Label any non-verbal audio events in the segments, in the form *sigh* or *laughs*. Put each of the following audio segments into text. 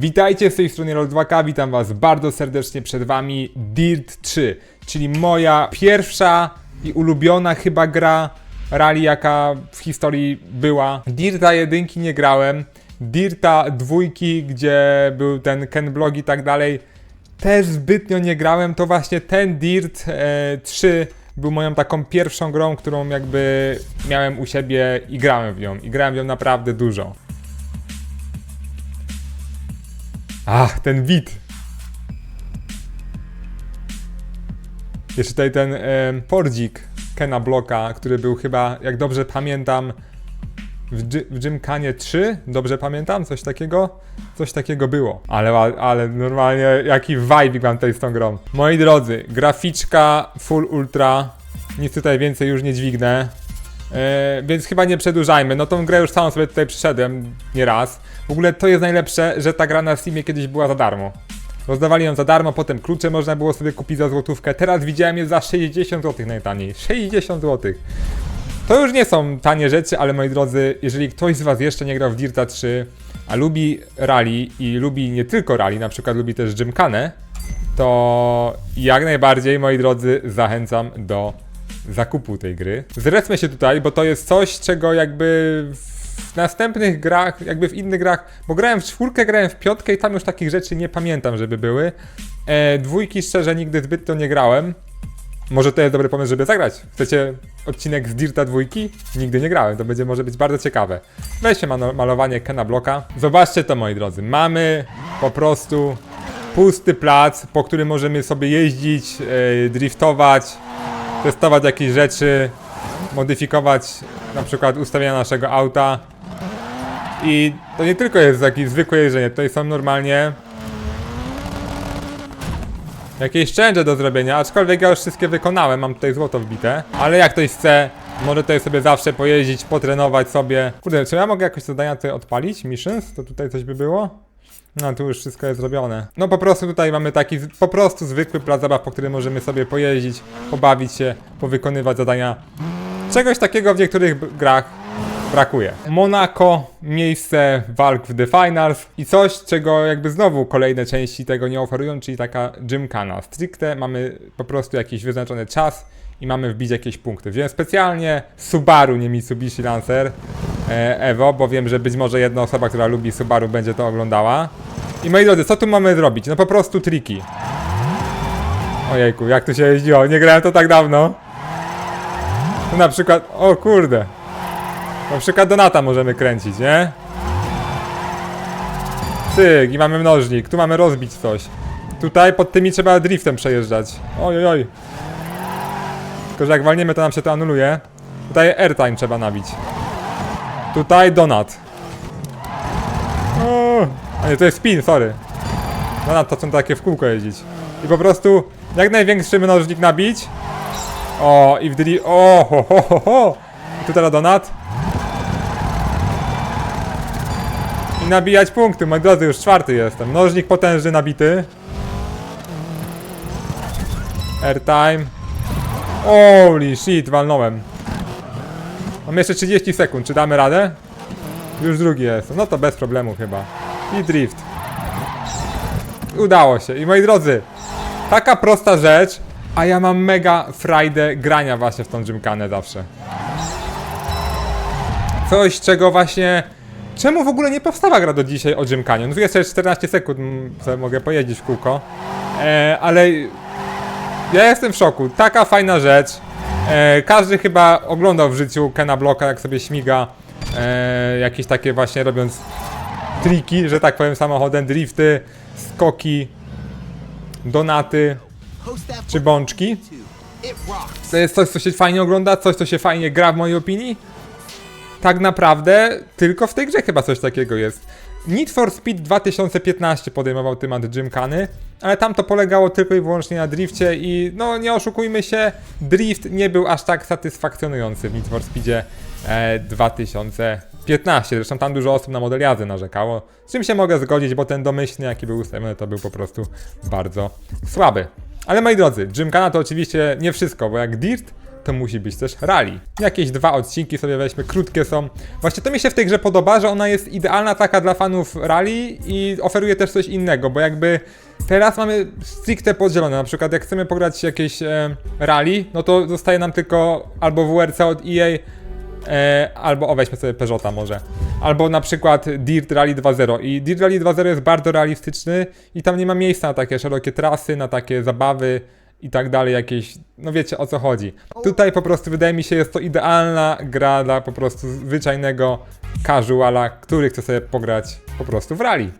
Witajcie z tej strony Roll2K, witam was bardzo serdecznie przed wami Dirt 3, czyli moja pierwsza i ulubiona chyba gra rally jaka w historii była. Dirta jedynki nie grałem, Dirta dwójki, gdzie był ten Ken Blog i tak dalej, też zbytnio nie grałem, to właśnie ten Dirt e, 3 był moją taką pierwszą grą, którą jakby miałem u siebie i grałem w nią. I grałem w nią naprawdę dużo. Ach, ten beat. Jeszcze tutaj ten e, Fordzik Kena Bloka, który był chyba, jak dobrze pamiętam, w, w Gymkanie 3, dobrze pamiętam? Coś takiego? Coś takiego było. Ale, ale normalnie jaki vibe mam tutaj z tą grą. Moi drodzy, graficzka full ultra. Nic tutaj więcej już nie dźwignę. E, więc chyba nie przedłużajmy. No tą grę już całą sobie tutaj przyszedłem nieraz. W ogóle to jest najlepsze, że ta gra na Steamie kiedyś była za darmo. Rozdawali ją za darmo, potem klucze można było sobie kupić za złotówkę. Teraz widziałem je za 60 zł najtaniej. 60 zł. To już nie są tanie rzeczy, ale moi drodzy, jeżeli ktoś z Was jeszcze nie grał w Dirta 3, a lubi rally i lubi nie tylko rally, na przykład lubi też Gymkanę, to jak najbardziej, moi drodzy, zachęcam do zakupu tej gry. Zrecmy się tutaj, bo to jest coś, czego jakby w następnych grach, jakby w innych grach, bo grałem w czwórkę, grałem w piątkę i tam już takich rzeczy nie pamiętam, żeby były. E, dwójki szczerze nigdy zbytnio nie grałem. Może to jest dobry pomysł, żeby zagrać. Chcecie odcinek z Dirta dwójki? Nigdy nie grałem, to będzie może być bardzo ciekawe. Mano- malowanie Kena Bloka. Zobaczcie to, moi drodzy. Mamy po prostu pusty plac, po którym możemy sobie jeździć, e, driftować, testować jakieś rzeczy, modyfikować na przykład ustawienia naszego auta. I to nie tylko jest takie zwykłe jeżdżenie, tutaj są normalnie jakieś challenge do zrobienia, aczkolwiek ja już wszystkie wykonałem, mam tutaj złoto wbite. Ale jak ktoś chce, może tutaj sobie zawsze pojeździć, potrenować sobie. Kurde, czy ja mogę jakoś zadania tutaj odpalić? Missions? To tutaj coś by było? No, tu już wszystko jest zrobione. No po prostu tutaj mamy taki po prostu zwykły plac zabaw, po którym możemy sobie pojeździć, pobawić się, powykonywać zadania. Czegoś takiego w niektórych grach brakuje. Monaco, miejsce walk w The Finals i coś, czego jakby znowu kolejne części tego nie oferują, czyli taka gymkana. Stricte mamy po prostu jakiś wyznaczony czas i mamy wbić jakieś punkty. Wziąłem specjalnie Subaru, nie Mitsubishi Lancer e, Evo, bo wiem, że być może jedna osoba, która lubi Subaru będzie to oglądała. I moi drodzy, co tu mamy zrobić? No po prostu triki. Ojejku, jak tu się jeździło? Nie grałem to tak dawno. Tu na przykład, o kurde. Na przykład Donata możemy kręcić, nie? Cyk, i mamy mnożnik. Tu mamy rozbić coś. Tutaj pod tymi trzeba driftem przejeżdżać. Oj, oj, oj. Tylko, że jak walniemy, to nam się to anuluje. Tutaj airtime trzeba nabić. Tutaj donat. O, a nie, to jest spin, sorry. Donat to są takie w kółko jeździć. I po prostu jak największy mnożnik nabić. O, i w dri... O, ho, ho, ho, ho. I donat. I nabijać punkty, moi drodzy, już czwarty jestem. Mnożnik potężny nabity. Airtime. Holy shit, walnąłem. Mam jeszcze 30 sekund, czy damy radę? Już drugi jest. No to bez problemu chyba. I drift. Udało się. I moi drodzy, taka prosta rzecz, a ja mam mega frajdę grania właśnie w tą gymkanę zawsze. Coś, czego właśnie... Czemu w ogóle nie powstała gra do dzisiaj o gymkanie? No jeszcze 14 sekund, mm, sobie mogę pojeździć w kółko. E, ale ja jestem w szoku. Taka fajna rzecz. E, każdy chyba oglądał w życiu Kena Bloka, jak sobie śmiga. E, jakieś takie właśnie robiąc triki, że tak powiem, samochodem, drifty, skoki, donaty czy bączki. To jest coś, co się fajnie ogląda, coś, co się fajnie gra w mojej opinii. Tak naprawdę tylko w tej grze chyba coś takiego jest. Need for Speed 2015 podejmował temat Gymkany, ale tam to polegało tylko i wyłącznie na drifcie i no nie oszukujmy się, drift nie był aż tak satysfakcjonujący w Need for Speedzie e, 2015. Zresztą tam dużo osób na model jazdy narzekało, z czym się mogę zgodzić, bo ten domyślny jaki był ustawiony to był po prostu bardzo słaby. Ale moi drodzy, Gymkana to oczywiście nie wszystko, bo jak Dirt to musi być też rally. Jakieś dwa odcinki sobie weźmy, krótkie są. Właśnie to mi się w tej grze podoba, że ona jest idealna taka dla fanów rally i oferuje też coś innego, bo jakby teraz mamy stricte podzielone. Na przykład jak chcemy pograć jakieś e, rally, no to zostaje nam tylko albo WRC od EA, E, albo o weźmy sobie Peugeota może. Albo na przykład Dirt Rally 2.0 i Dirt Rally 2.0 jest bardzo realistyczny i tam nie ma miejsca na takie szerokie trasy, na takie zabawy i tak dalej, jakieś, no wiecie o co chodzi. Tutaj po prostu wydaje mi się jest to idealna gra dla po prostu zwyczajnego casuala, który chce sobie pograć po prostu w rally.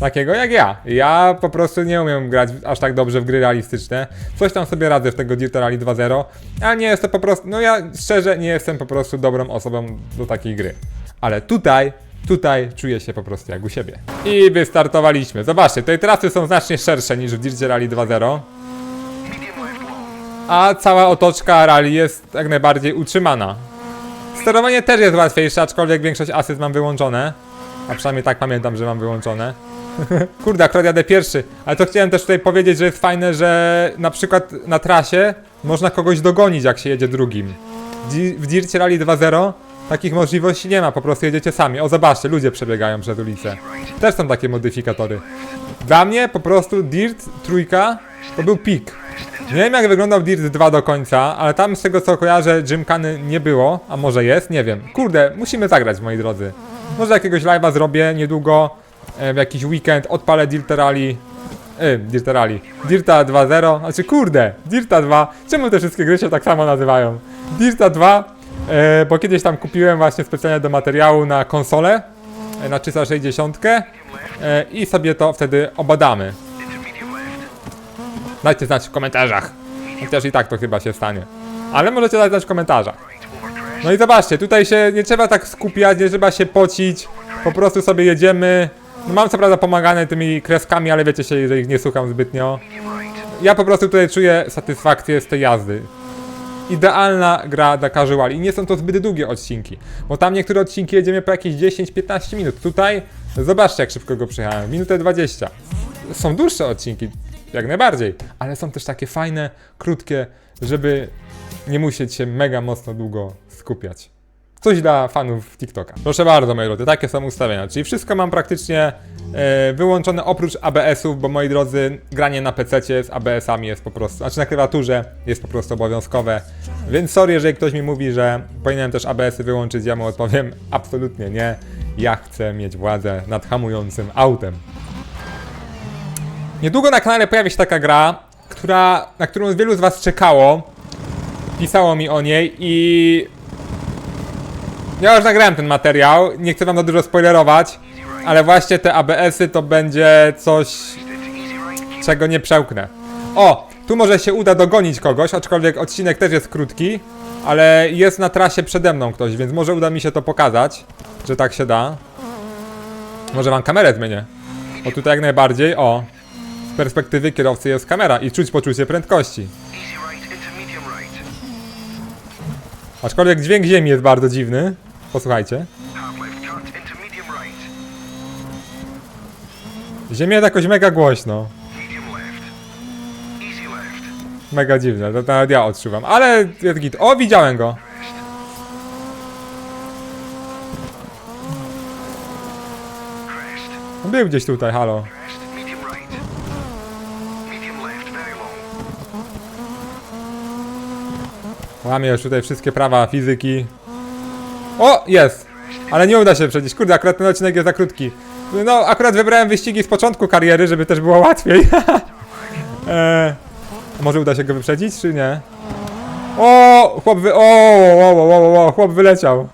Takiego jak ja. Ja po prostu nie umiem grać aż tak dobrze w gry realistyczne. Coś tam sobie radzę w tego Dirta Rally 2.0, ale nie jest to po prostu, no ja szczerze nie jestem po prostu dobrą osobą do takiej gry. Ale tutaj, tutaj czuję się po prostu jak u siebie. I wystartowaliśmy. Zobaczcie, tutaj trasy są znacznie szersze niż w Dircie Rally 2.0. A cała otoczka rally jest jak najbardziej utrzymana. Sterowanie też jest łatwiejsze, aczkolwiek większość asyst mam wyłączone. A przynajmniej tak pamiętam, że mam wyłączone. *laughs* Kurde, akurat jadę pierwszy, ale to chciałem też tutaj powiedzieć, że jest fajne, że na przykład na trasie można kogoś dogonić, jak się jedzie drugim. W Dircie Rally 2.0 takich możliwości nie ma, po prostu jedziecie sami. O, zobaczcie, ludzie przebiegają przez ulicę. Też są takie modyfikatory. Dla mnie po prostu Dirt trójka to był pik. Nie wiem jak wyglądał Dirt 2 do końca, ale tam z tego co kojarzę Gymkany nie było, a może jest, nie wiem. Kurde, musimy zagrać moi drodzy. Może jakiegoś live'a zrobię niedługo, e, w jakiś weekend, odpalę Dirt Rally. Yy, Dirt Rally. Dirta 2.0, znaczy kurde, Dirta 2. Czemu te wszystkie gry się tak samo nazywają? Dirta 2, e, bo kiedyś tam kupiłem właśnie specjalnie do materiału na konsolę, e, na 360 e, i sobie to wtedy obadamy. Dajcie znać w komentarzach. Chociaż i tak to chyba się stanie. Ale możecie dać znać w komentarzach. No i zobaczcie, tutaj się nie trzeba tak skupiać, nie trzeba się pocić. Po prostu sobie jedziemy. No mam co prawda pomagane tymi kreskami, ale wiecie się, że ich nie słucham zbytnio. Ja po prostu tutaj czuję satysfakcję z tej jazdy. Idealna gra dla casuali. I nie są to zbyt długie odcinki. Bo tam niektóre odcinki jedziemy po jakieś 10-15 minut. Tutaj zobaczcie jak szybko go przejechałem. Minutę 20. Są dłuższe odcinki, jak najbardziej. Ale są też takie fajne, krótkie, żeby nie musieć się mega mocno długo skupiać. Coś dla fanów TikToka. Proszę bardzo, moi drodzy, takie są ustawienia. Czyli wszystko mam praktycznie e, wyłączone oprócz ABS-ów, bo moi drodzy, granie na PC z ABS-ami jest po prostu, znaczy na klawiaturze jest po prostu obowiązkowe. Więc sorry, jeżeli ktoś mi mówi, że powinienem też ABS-y wyłączyć, ja mu odpowiem *laughs* absolutnie nie. Ja chcę mieć władzę nad hamującym autem. Niedługo na kanale pojawi się taka gra, która, na którą wielu z was czekało. Pisało mi o niej i ja już nagrałem ten materiał, nie chcę wam za dużo spoilerować, ale właśnie te ABS-y to będzie coś, czego nie przełknę. O, tu może się uda dogonić kogoś, aczkolwiek odcinek też jest krótki, ale jest na trasie przede mną ktoś, więc może uda mi się to pokazać, że tak się da. Może wam kamerę zmienię. O tutaj jak najbardziej, o. Z perspektywy kierowcy jest kamera i czuć poczucie prędkości. Aczkolwiek dźwięk ziemi jest bardzo dziwny. Posłuchajcie. Ziemia jakoś mega głośno. Mega dziwne, to nawet ja odczuwam. Ale jest git. O, widziałem go. Był gdzieś tutaj, halo. Łamię już tutaj wszystkie prawa fizyki. O, jest! Ale nie uda się przejść. Kurde, akurat ten odcinek jest za krótki. No, akurat wybrałem wyścigi z początku kariery, żeby też było łatwiej. *laughs* eee, może uda się go wyprzedzić, czy nie? O, chłop wy... O, o, o, o, o, chłop wyleciał.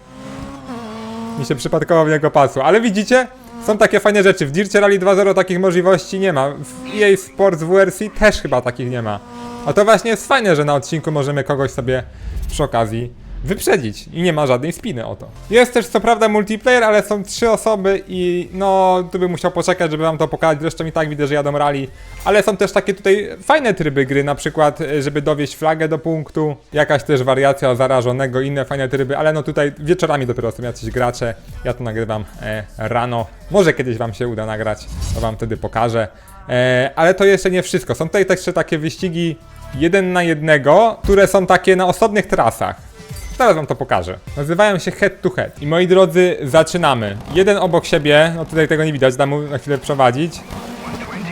Mi się przypadkowo w niego pasło. Ale widzicie? Są takie fajne rzeczy. W Dircie Rally 2.0 takich możliwości nie ma. W EA Sports WRC też chyba takich nie ma. A to właśnie jest fajne, że na odcinku możemy kogoś sobie przy okazji wyprzedzić i nie ma żadnej spiny o to. Jest też co prawda multiplayer, ale są trzy osoby i no tu bym musiał poczekać, żeby wam to pokazać. Zresztą i tak widzę, że jadą rally, ale są też takie tutaj fajne tryby gry, na przykład e, żeby dowieść flagę do punktu, jakaś też wariacja zarażonego, inne fajne tryby, ale no tutaj wieczorami dopiero są jacyś gracze. Ja to nagrywam e, rano. Może kiedyś wam się uda nagrać, to wam wtedy pokażę. E, ale to jeszcze nie wszystko. Są tutaj jeszcze takie wyścigi jeden na jednego, które są takie na osobnych trasach. Zaraz wam to pokażę. Nazywają się head to head. I moi drodzy, zaczynamy. Jeden obok siebie, no tutaj tego nie widać, dam mu na chwilę prowadzić.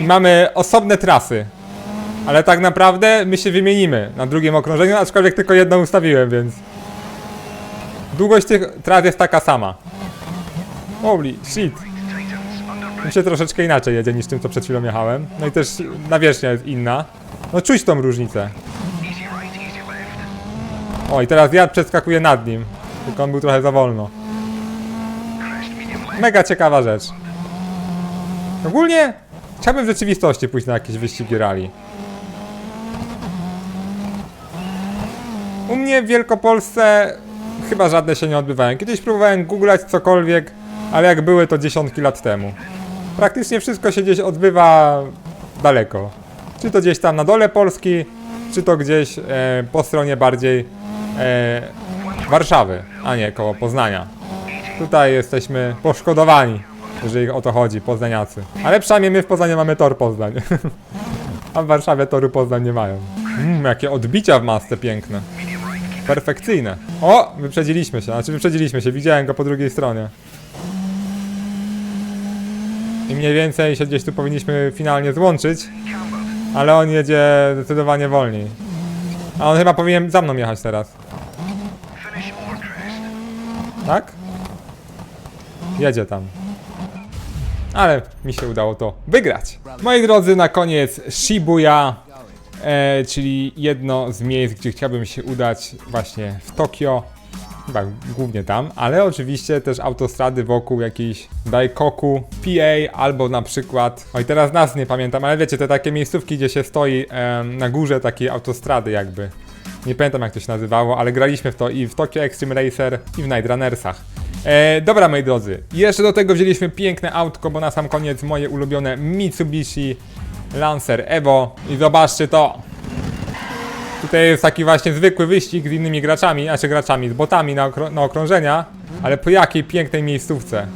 I mamy osobne trasy. Ale tak naprawdę my się wymienimy na drugim okrążeniu, aczkolwiek tylko jedno ustawiłem, więc... Długość tych tras jest taka sama. Holy shit. Mi się troszeczkę inaczej jedzie niż tym, co przed chwilą jechałem. No i też nawierzchnia jest inna. No czuć tą różnicę. O, i teraz ja przeskakuję nad nim. Tylko on był trochę za wolno. Mega ciekawa rzecz. Ogólnie chciałbym w rzeczywistości pójść na jakieś wyścigi rally. U mnie w Wielkopolsce chyba żadne się nie odbywają. Kiedyś próbowałem googlać cokolwiek, ale jak były to dziesiątki lat temu. Praktycznie wszystko się gdzieś odbywa daleko. Czy to gdzieś tam na dole Polski, czy to gdzieś e, po stronie bardziej e, Warszawy, a nie koło Poznania. Tutaj jesteśmy poszkodowani, jeżeli o to chodzi, poznaniacy. Ale przynajmniej my w Poznaniu mamy tor Poznań. *laughs* A w Warszawie toru Poznań nie mają. Mmm, jakie odbicia w masce piękne. Perfekcyjne. O, wyprzedziliśmy się, znaczy wyprzedziliśmy się, widziałem go po drugiej stronie. I mniej więcej się gdzieś tu powinniśmy finalnie złączyć, ale on jedzie zdecydowanie wolniej. A on chyba powinien za mną jechać teraz. Tak? Jedzie tam. Ale mi się udało to wygrać. Moi drodzy, na koniec Shibuya, e, czyli jedno z miejsc, gdzie chciałbym się udać właśnie w Tokio. Chyba głównie tam, ale oczywiście też autostrady wokół jakiejś Daikoku, PA albo na przykład, oj teraz nas nie pamiętam, ale wiecie, te takie miejscówki, gdzie się stoi em, na górze takiej autostrady jakby. Nie pamiętam jak to się nazywało, ale graliśmy w to i w Tokyo Extreme Racer i w Night Runnersach. E, dobra moi drodzy, jeszcze do tego wzięliśmy piękne autko, bo na sam koniec moje ulubione Mitsubishi Lancer Evo i zobaczcie to. Tutaj jest taki właśnie zwykły wyścig z innymi graczami, znaczy graczami, z botami na, na okrążenia, ale po jakiej pięknej miejscówce.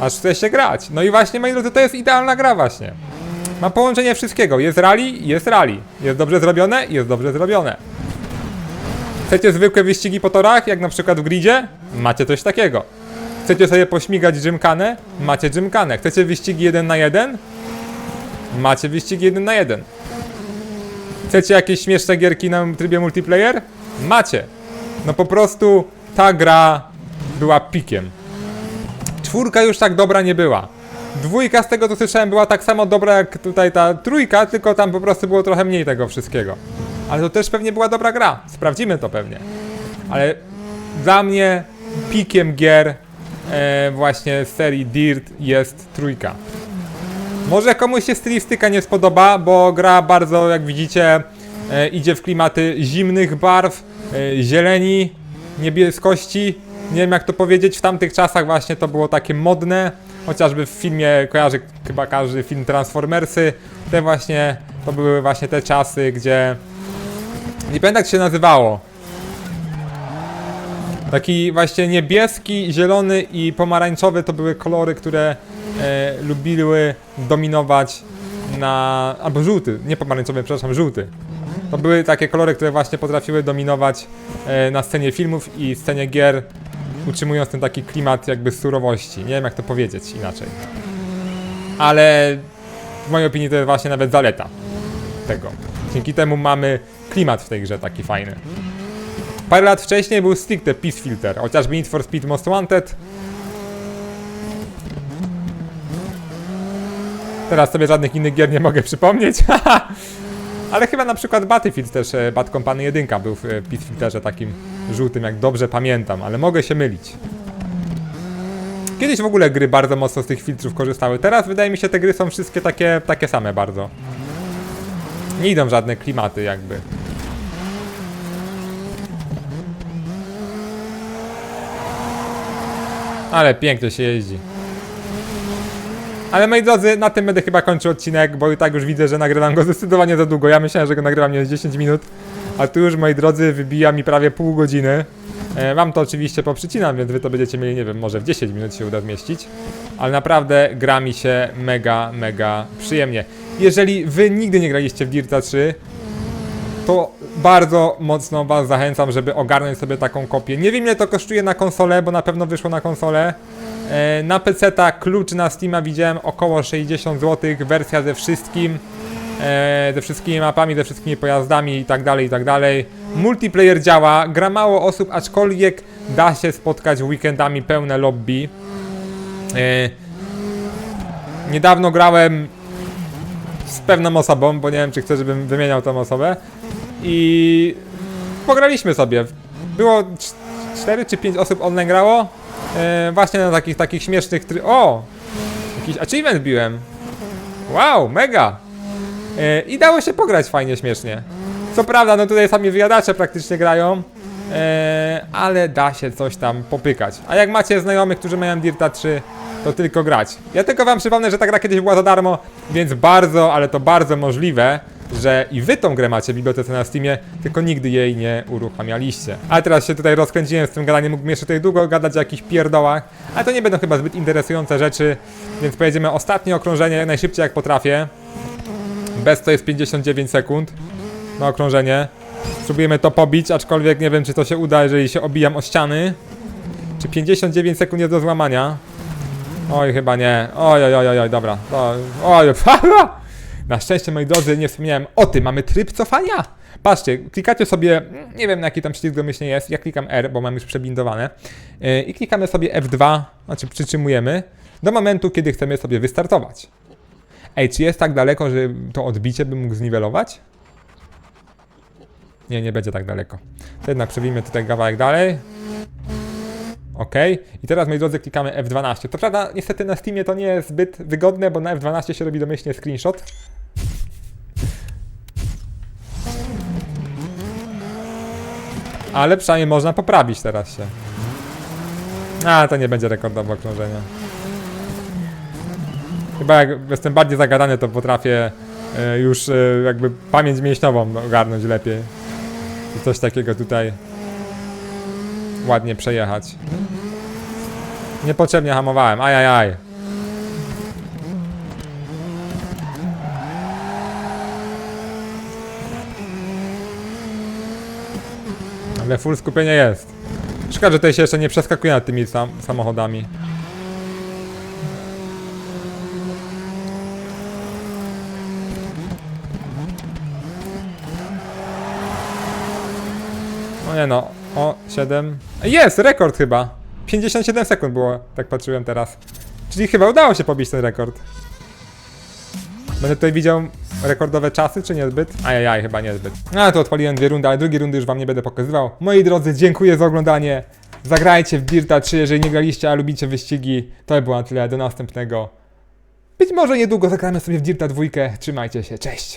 Aż chce się grać. No i właśnie moi drodzy, to jest idealna gra właśnie. Ma połączenie wszystkiego. Jest rally, jest rally. Jest dobrze zrobione, jest dobrze zrobione. Chcecie zwykłe wyścigi po torach, jak na przykład w gridzie? Macie coś takiego. Chcecie sobie pośmigać gymkanę? Macie gymkanę. Chcecie wyścigi 1 na 1? Macie wyścigi 1 na 1. Chcecie jakieś śmieszne gierki na trybie multiplayer? Macie. No po prostu ta gra była pikiem. Czwórka już tak dobra nie była. Dwójka z tego co słyszałem była tak samo dobra jak tutaj ta trójka, tylko tam po prostu było trochę mniej tego wszystkiego. Ale to też pewnie była dobra gra. Sprawdzimy to pewnie. Ale dla mnie pikiem gier e, właśnie z serii Dirt jest trójka. Może komuś się stylistyka nie spodoba, bo gra bardzo, jak widzicie, e, idzie w klimaty zimnych barw, e, zieleni, niebieskości. Nie wiem jak to powiedzieć, w tamtych czasach właśnie to było takie modne. Chociażby w filmie, kojarzy chyba każdy film Transformersy. Te właśnie, to były właśnie te czasy, gdzie... Nie pamiętam jak się nazywało. Taki właśnie niebieski, zielony i pomarańczowy to były kolory, które e, lubiły dominować na... albo żółty, nie pomarańczowy, przepraszam, żółty. To były takie kolory, które właśnie potrafiły dominować e, na scenie filmów i scenie gier, utrzymując ten taki klimat jakby surowości. Nie wiem jak to powiedzieć inaczej. Ale w mojej opinii to jest właśnie nawet zaleta tego. Dzięki temu mamy klimat w tej grze taki fajny. Parę lat wcześniej był stricte Peace Filter, chociażby Need for Speed Most Wanted. Teraz sobie żadnych innych gier nie mogę przypomnieć. *laughs* Ale chyba na przykład Battlefield też, e, Bad Company 1 był w e, pitfilterze takim żółtym, jak dobrze pamiętam, ale mogę się mylić. Kiedyś w ogóle gry bardzo mocno z tych filtrów korzystały. Teraz wydaje mi się, te gry są wszystkie takie, takie same bardzo. Nie idą żadne klimaty jakby. Ale pięknie się jeździ. Ale moi drodzy, na tym będę chyba kończył odcinek, bo i tak już widzę, że nagrywam go zdecydowanie za długo. Ja myślałem, że go nagrywam nie 10 minut, a tu już, moi drodzy, wybija mi prawie pół godziny. E, Wam to oczywiście poprzycinam, więc wy to będziecie mieli, nie wiem, może w 10 minut się uda zmieścić. Ale naprawdę gra mi się mega, mega przyjemnie. Jeżeli wy nigdy nie graliście w Dirta 3, to bardzo mocno was zachęcam, żeby ogarnąć sobie taką kopię. Nie wiem ile to kosztuje na konsolę, bo na pewno wyszło na konsolę. E, Na PC-ta klucz na Steama widziałem około 60 zł, wersja ze wszystkim, e, ze wszystkimi mapami, ze wszystkimi pojazdami i tak dalej, i tak dalej. Multiplayer działa, gra mało osób, aczkolwiek da się spotkać weekendami pełne lobby. E, Niedawno grałem z pewną osobą, bo nie wiem czy chcę, żebym wymieniał tą osobę. I pograliśmy sobie. Było 4 czy 5 osób online grało. E, właśnie na takich takich śmiesznych try... O! Jakiś achievement biłem. Wow, mega! E, I dało się pograć fajnie, śmiesznie. Co prawda, no tutaj sami wyjadacze praktycznie grają. E, ale da się coś tam popykać. A jak macie znajomych, którzy mają Dirta 3, to tylko grać. Ja tylko wam przypomnę, że ta gra kiedyś była za darmo, więc bardzo, ale to bardzo możliwe, że i wy tą grę macie w bibliotece na Steamie, tylko nigdy jej nie uruchamialiście. Ale teraz się tutaj rozkręciłem z tym gadaniem, mógłbym jeszcze tutaj długo gadać o jakichś pierdołach, ale to nie będą chyba zbyt interesujące rzeczy, więc pojedziemy ostatnie okrążenie jak najszybciej jak potrafię. Bez to jest 59 sekund na okrążenie. Spróbujemy to pobić, aczkolwiek nie wiem czy to się uda, jeżeli się obijam o ściany. Czy 59 sekund jest do złamania? Oj, chyba nie. Oj, oj, oj, oj, oj dobra. To, oj, *laughs* Na szczęście, moi drodzy, nie wspomniałem o tym. Mamy tryb cofania. Patrzcie, klikacie sobie, nie wiem na jaki tam przycisk domyślnie jest, ja klikam R, bo mam już przebindowane. Yy, I klikamy sobie F2, znaczy przytrzymujemy, do momentu, kiedy chcemy sobie wystartować. Ej, czy jest tak daleko, że to odbicie bym mógł zniwelować? Nie, nie będzie tak daleko. To jednak przewimy tutaj kawałek dalej. OK. I teraz, moi drodzy, klikamy F12. To prawda, niestety na Steamie to nie jest zbyt wygodne, bo na F12 się robi domyślnie screenshot. Ale przynajmniej można poprawić teraz się. A, to nie będzie rekordowe okrążenia. Chyba jak jestem bardziej zagadany, to potrafię e, już e, jakby pamięć mięśniową ogarnąć lepiej. I coś takiego tutaj ładnie przejechać. Niepotrzebnie hamowałem, ajajaj. Ale full skupienie jest. Szkoda, że tutaj się jeszcze nie przeskakuje nad tymi sam samochodami. No nie no, o 7. Jest, rekord chyba. 57 sekund było, tak patrzyłem teraz. Czyli chyba udało się pobić ten rekord. Będę tutaj widział rekordowe czasy, czy niezbyt? Ajajaj, chyba niezbyt. No to odpaliłem dwie rundy, ale drugiej rundy już wam nie będę pokazywał. Moi drodzy, dziękuję za oglądanie. Zagrajcie w Dirta 3, jeżeli nie graliście, a lubicie wyścigi. To by było na tyle, do następnego. Być może niedługo zagramy sobie w Dirta 2. Trzymajcie się, cześć!